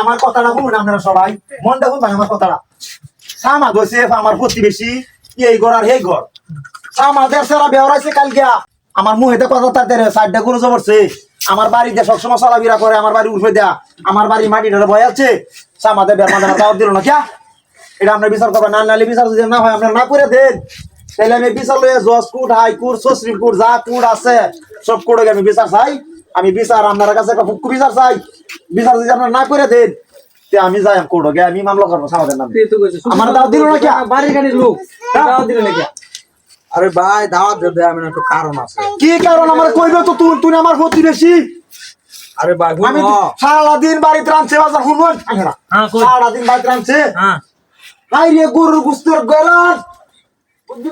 আমার কথাটা শুনুন আপনারা সবাই। মন দেখুন ভাই আমার কথাটা। সামাদ হয়েছে আমার প্রতিবেশী। এই ঘর আর এই ঘর। বেহরাইছে কালকে। আমার মুহেতে কথা তাতে সাইডটা করে জবরছে আমার বাড়িতে সবসময় চলাফেরা করে আমার বাড়ি উঠে দেয়া। আমার বাড়ি মাটি ধরে ভয় আছে। সামাদের বেমাদের দাওয়াত দিল না কিয়া এটা আপনার বিচার করবেন না নাহলে বিচার যদি না হয় আপনার না করে দেন। তাহলে আমি বিচার লয়ে জজ কুট হাই কুট কোর্ট যা কুট আছে সব কোর্টে আমি বিচার চাই। আমি বিচার আপনার কাছে বিচার চাই। বিচার যদি আপনার না করে দেন তে আমি যাই কোর্টে আমি মামলা করব সামাদের নামে। আমার দাওয়াত দিল না কিয়া বাড়ির গাড়ির লোক? দাওয়াত দিলে নাকি আরে ভাই দাওয়াত দেবে আমি একটু কারণ আছে। কি কারণ? আমার কইবে তো তুই তুই আমার প্রতিবেশী। আরে ভাই আমি শুনো সারাদিন বাড়িতে রাঁধছে বাজার শুনবেন হ্যাঁ, কই? সারাদিন বাড়িতে রাঁধছে। হ্যাঁ। হাই রে গরুর গুস্তর গেলাম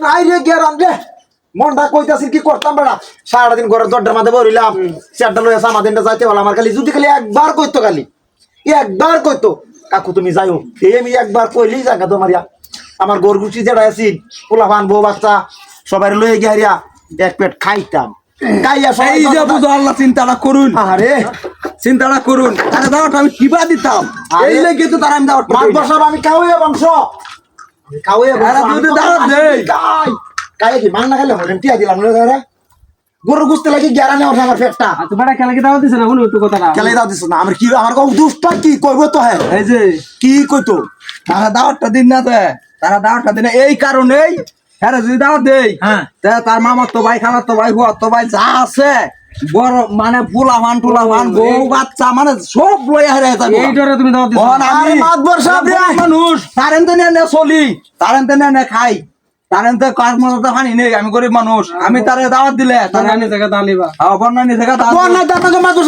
হাই রে গেরাম রে মনটা কইতাছি কি করতাম বেড়া? সারাদিন ঘরের দরজার মাঝে বরিলাম চারটা লয়ে সামাদিনটা যাইতে হলো আমার খালি। যদি খালি একবার কইতো খালি একবার কইতো। কাকু তুমি যাইও এই আমি একবার কইলি জায়গা তোমার ইয়া আমার গরু গুছি যেটা আছি পোলা ভান বউ বাচ্চা সবাই লয়ে গিয়া এক পেট খাইতাম। খাইয়া এই যে বুঝো আল্লাহ চিন্তাটা করুন। আরে চিন্তাটা করুন। আরে দাওয়াটা আমি কিবা দিতাম। আরে- এই লেগে তো তারা আমি দাওয়াত মাছ পাই না। বসাব আমি খাওয়াইয়া বংশ। খাওয়াইয়া তো খাই কি মাং না খাইলে হরেন টিয়া দিলাম লয়ে ধরে গরু লাগি গেরা নেওয়া আমার পেটটা। তো খেলাকে দাওয়াত দিছে না? একটু কথাটা। কেলে দাও দিছ না। আমার কি আমার কম দুষ্টা কি কইব তো হ্যাঁ এই যে। কি কইতো? তারা দাওয়াতটা দিন না তে। তারা দাওয়াতটা দিন এই কারণেই হ্যাঁ যদি দাওয়াত দেই হ্যাঁ। তে তার মামার তো ভাই খালার তো ভাই হুয়ার তো ভাই যা আছে। বড় মানে ফুলা মান টুলা মান বউ বাচ্চা মানে সব লইয়া হেরে যাবে। এই ডরে তুমি দাওয়াত দিছো। বহন আমি আরে মাতবর সাহেব রে। মানুষ। তারেন তো নিয়ে নিয়ে চলি তারেন তো নিয়ে খাই। তারেন তো কাজ মতো তো হানি নেই আমি গরিব মানুষ আমি তারে দাওয়াত দিলে আমি বন্যানি থেকে দাওয়াত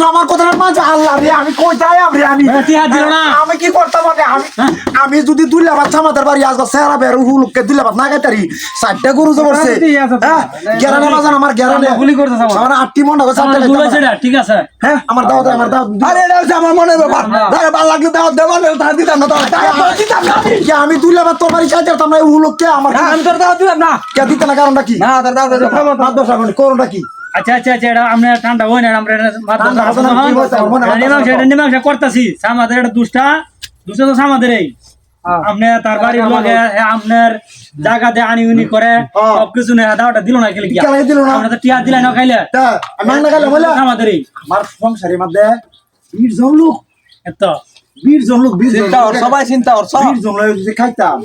আমার কথা মাঝ আল্লাহ রে আমি কই যাই আমি আমি এ, টিয়া দিল না। আমি কি আমি আমি যদি দুইলা বাচ্চা আমাদের বাড়ি আসবা সেরা বের হুলুকে দুইলা বাচ্চা না গাইতারি গরু জবরছে। হ্যাঁ গেরানে বাজান আমার গেরানে গুলি করতেছে আমার। আমার আটটি মন এটা, ঠিক আছে হ্যাঁ আমার দাও দাও আমার দাও আরে এটা হচ্ছে আমার ব্যাপার ভালো লাগলে দাওয়াত দেবো না তার দিতাম না দাওয়াত দিতাম না আমি। যেতাম না আমার আমি তোর দাওয়াত দিলাম না। কে দিতে না কারণটা কি? না তোর দাওয়াত দিলাম না। মাত করোটা কি? আচ্ছা আচ্ছা আচ্ছা এটা আমরা ঠান্ডা হয় না আমরা? আমার মনে হয় নিমাংসা এটা নিমাংসা করতেছি। আমাদের এটা দুষ্টা। দুষ্টা তো আমাদের এই আপনি তার বাড়ির লগে আপনার জায়গাতে আনি উনি করে হ্যাঁ। সবকিছু না দাওটা দিল না খেলে কি দিল না? আমরা তো টিয়া দিলাই না খাইলে। তা আমি না গেলে বলে? আমাদের এই আমার সংসারের মধ্যে বীর জন লোক। এত। বীর জন লোক বীর সবাই চিন্তা সব। বীর জন লোক যদি খাইতাম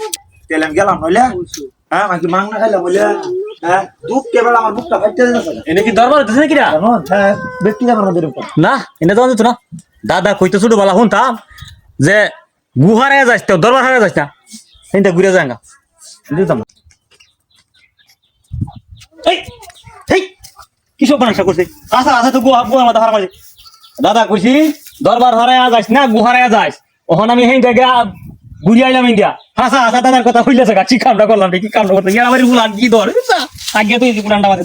তাহলে আমি গেলাম নইলে? হ্যাঁ বলে? হ্যাঁ। দুধ কেবল আমার বুকটা ফাইটে যাচ্ছে এনে কি দরবার হইতেছে নাকি? হ্যাঁ ব্যক্তি না এনে না। দাদা কইতে ছোট বলা শুনতাম যে গুহারে যাইস তো দরবার হারে যাইস না। এইটা ঘুরে যায় না। দিতাম না। এই এই কি সব বানাসা করছে আচ্ছা আচ্ছা তো গুহা গুহা মাথা হারা মাঝে দাদা কইছি দরবার হারায় যাইস না গুহারে যাইস। ওখান আমি হেই জায়গা ঘুরি আইলাম ইন্ডিয়া। আচ্ছা হাসা, দাদার কথা হইলেছে গা, কি কামটা করলাম কি কামটা করতে ইয়ার আমার কি ধর আগে তো এই পুরানটা মাঝে